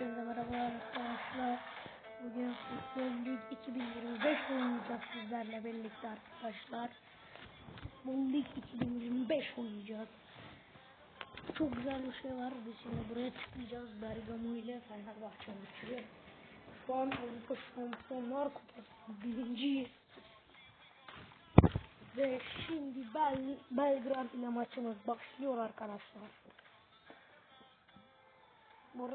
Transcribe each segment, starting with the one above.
Hepinize merhabalar arkadaşlar. Bugün Futbol Lig 2025 oynayacağız sizlerle birlikte arkadaşlar. Futbol Lig 2025 oynayacağız. Çok güzel bir şey var. Biz şimdi buraya tıklayacağız. Bergamo ile Fenerbahçe maçı. Şu an Avrupa Şampiyonlar Kupası birinciyiz. Ve şimdi Bel Belgrad ile maçımız başlıyor arkadaşlar. Bu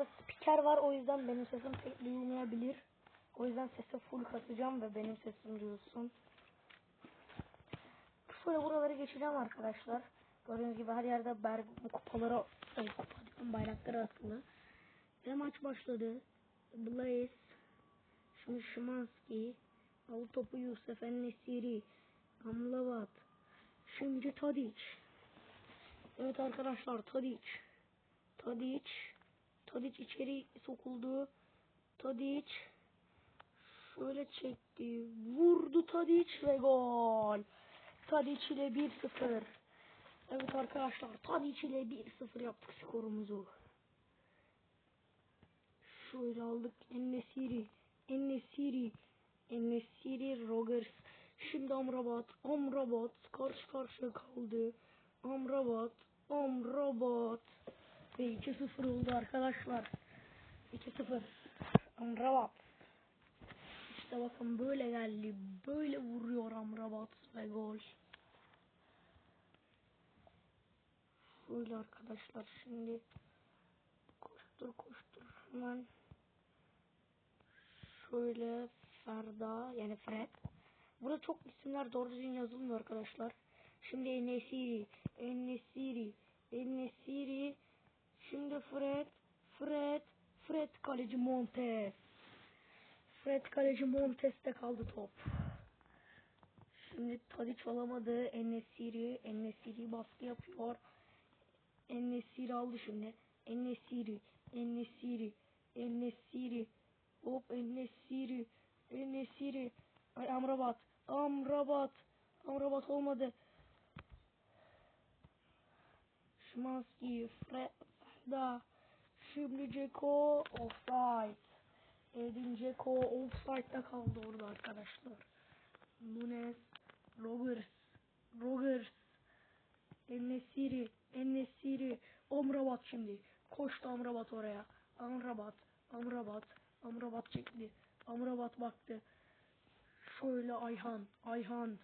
spiker var o yüzden benim sesim pek duyulmayabilir. O yüzden sesi full kasacağım ve benim sesim duyulsun. Şöyle buraları geçeceğim arkadaşlar. Gördüğünüz gibi her yerde ber kupaları, ay, kupa diyorum, bayrakları asılı. Ve maç başladı. Blaze, şimdi Şimanski, al topu Yusuf Nesiri, Amlavat, şimdi Tadic. Evet arkadaşlar Tadic. Tadic. Tadic içeri sokuldu. Tadic şöyle çekti. Vurdu Tadic ve gol. Tadic ile 1-0. Evet arkadaşlar Tadic ile 1-0 yaptık skorumuzu. Şöyle aldık Ennesiri. Ennesiri. Ennesiri Rogers. Şimdi Amrabat. Amrabat karşı karşıya kaldı. Amrabat. Amrabat. Ve 2-0 oldu arkadaşlar. 2-0. Amrabat. İşte bakın böyle geldi. Böyle vuruyor Amrabat ve gol. Şöyle arkadaşlar şimdi koştur koştur hemen şöyle Ferda yani Fred. Burada çok isimler doğru düzgün yazılmıyor arkadaşlar. Şimdi Enesiri, Enesiri, Enesiri, Şimdi Fred, Fred, Fred kaleci Montes. Fred kaleci Montes'te kaldı top. Şimdi Tadic alamadı. Enesiri, Enesiri baskı yapıyor. Enesiri aldı şimdi. Enesiri, Enesiri, Enesiri. Hop Enesiri, Enesiri. Ay Amrabat, Amrabat. Amrabat olmadı. Şimanski, Fred, da şimdi Ceko offside. Edin Ceko offside'da kaldı orada arkadaşlar. Nunes, Rogers, Rogers, Ennesiri, Ennesiri, Amrabat şimdi. Koştu Amrabat oraya. Amrabat, Amrabat, Amrabat çekti. Amrabat baktı. Şöyle Ayhan, Ayhan.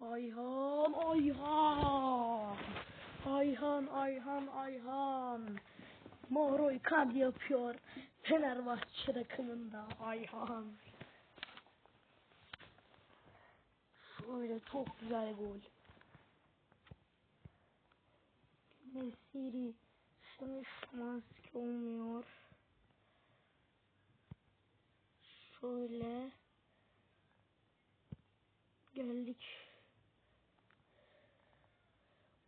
Ayhan, Ayhan. Ayhan, Ayhan, Ayhan. Moro Icardi yapıyor. Fenerbahçe takımında Ayhan. Şöyle çok güzel gol. Nesiri. Şimdi Şumanski olmuyor. Şöyle. Geldik.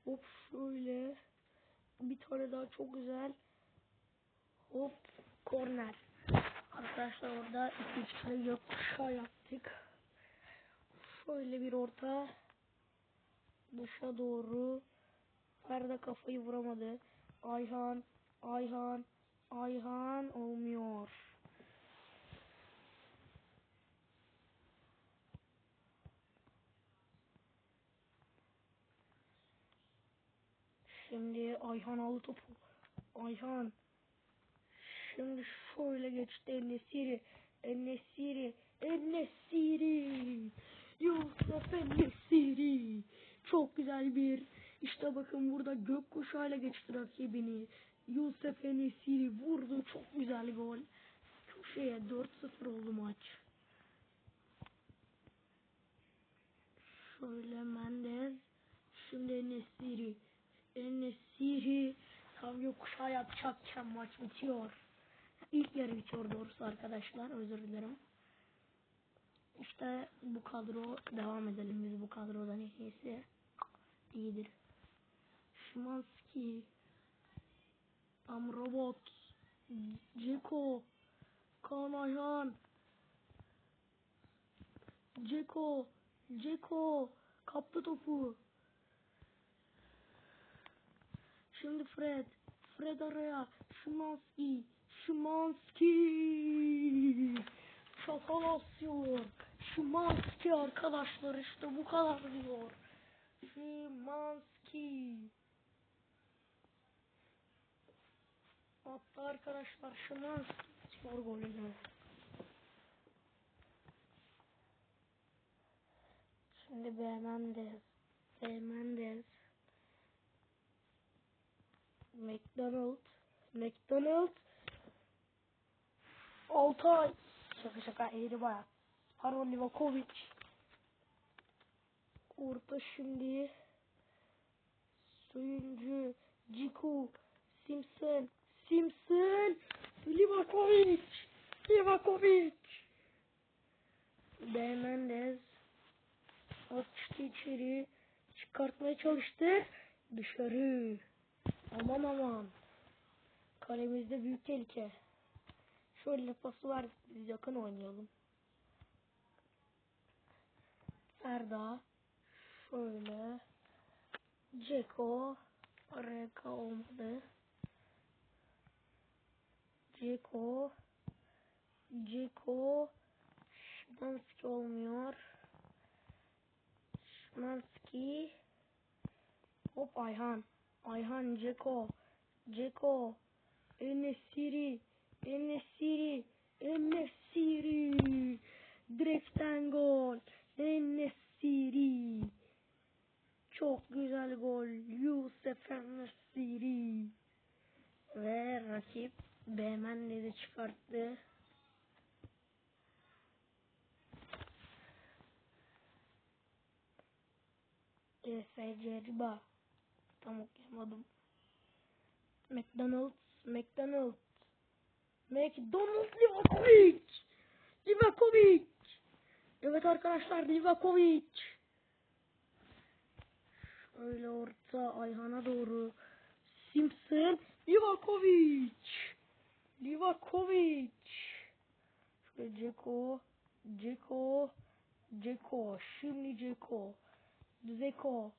Hop şöyle. Bir tane daha çok güzel. Hop korner. Arkadaşlar orada iki tane gökkuşağı yaptık. Şöyle bir orta. Dışa doğru. Ferda kafayı vuramadı. Ayhan, Ayhan, Ayhan olmuyor. Şimdi Ayhan aldı topu. Ayhan. Şimdi şöyle geçti Ennesiri. Ennesiri. Ennesiri. Yusuf Ennesiri. Çok güzel bir. İşte bakın burada gökkuşağıyla geçti rakibini. Yusuf Ennesiri vurdu. Çok güzel gol. Köşeye 4-0 oldu maç. Şöyle Mendes. Şimdi Ennesiri. Enesiri tam yokuşa yapacakken maç bitiyor. İlk yarı bitiyor doğrusu arkadaşlar. Özür dilerim. İşte bu kadro devam edelim biz bu kadrodan en iyisi. İyidir. Şimanski Amrobot Ceko Kaan Ayhan Ceko Ceko kaptı topu Şimdi Fred. Fred araya. Şimanski. Şimanski. Çatal asıyor. Şimanski arkadaşlar işte bu kadar diyor. Şimanski. Hatta arkadaşlar Şimanski atıyor golünü. Şimdi Beğenmendez. Beğenmendez. McDonald. McDonald. Altay. Şaka şaka eğri bayağı. Haron Livakovic. Orta şimdi. Soyuncu. Ciku. Simpson. Simpson. Livakovic. Livakovic. Beğenmendez. Atıştı içeri. Çıkartmaya çalıştı. Dışarı. Aman aman. Kalemizde büyük tehlike. Şöyle pası var. Biz yakın oynayalım. Erda. Şöyle. Ceko. Reka olmadı. Ceko. Ceko. Şimanski olmuyor. Şimanski. Hop Ayhan. Ayhan Ceko. Ceko. Enesiri. Enesiri. Enesiri. Direkten gol. Enesiri. Çok güzel gol. Yusuf Enesiri. Ve rakip Beğmenleri çıkarttı. EFC Riba. Tam okuyamadım. McDonald's, McDonald's. McDonald's Livakovic. Livakovic. Evet arkadaşlar Livakovic. Şöyle orta Ayhan'a doğru. Simpson. Livakovic. Livakovic. Şöyle Ceko. Ceko. Ceko. Şimdi Ceko. Zeko.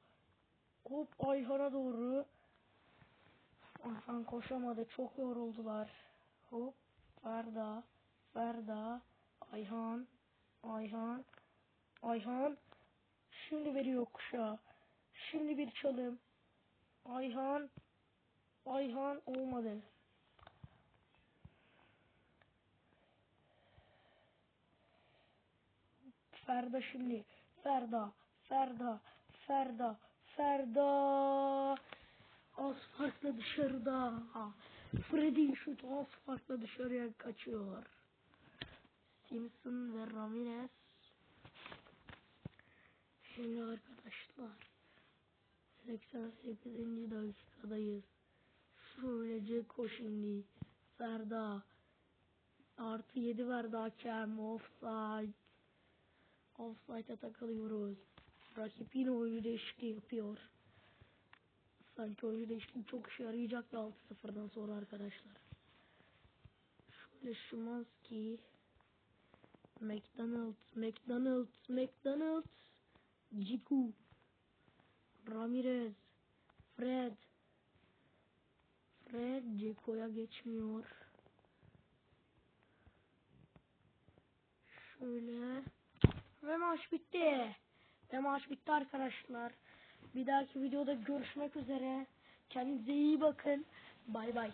Hop Ayhan'a doğru. Ayhan koşamadı. Çok yoruldular. Hop. Ferda. Ferda. Ayhan. Ayhan. Ayhan. Şimdi veriyor kuşa. Şimdi bir çalım. Ayhan. Ayhan olmadı. Ferda şimdi. Ferda. Ferda. Ferda. Ferda. Az dışarıda. Freddy'in şutu az dışarıya kaçıyor. Simpson ve Ramirez. Şimdi arkadaşlar. 88. dakikadayız. Şöyle Ceko şimdi. Ferda. Artı 7 verdi hakem. Offside. Offside'e takılıyoruz. Rakip yine oyuncu değişikliği yapıyor. Sanki oyuncu değişikliği çok işe yarayacak 6-0'dan sonra arkadaşlar. Şöyle Şimanski. McDonald's, McDonald's, McDonald's. Ciku. Ramirez. Fred. Fred Ceko'ya geçmiyor. Şöyle. Ve maç bitti. Ve maç bitti arkadaşlar. Bir dahaki videoda görüşmek üzere. Kendinize iyi bakın. Bay bay.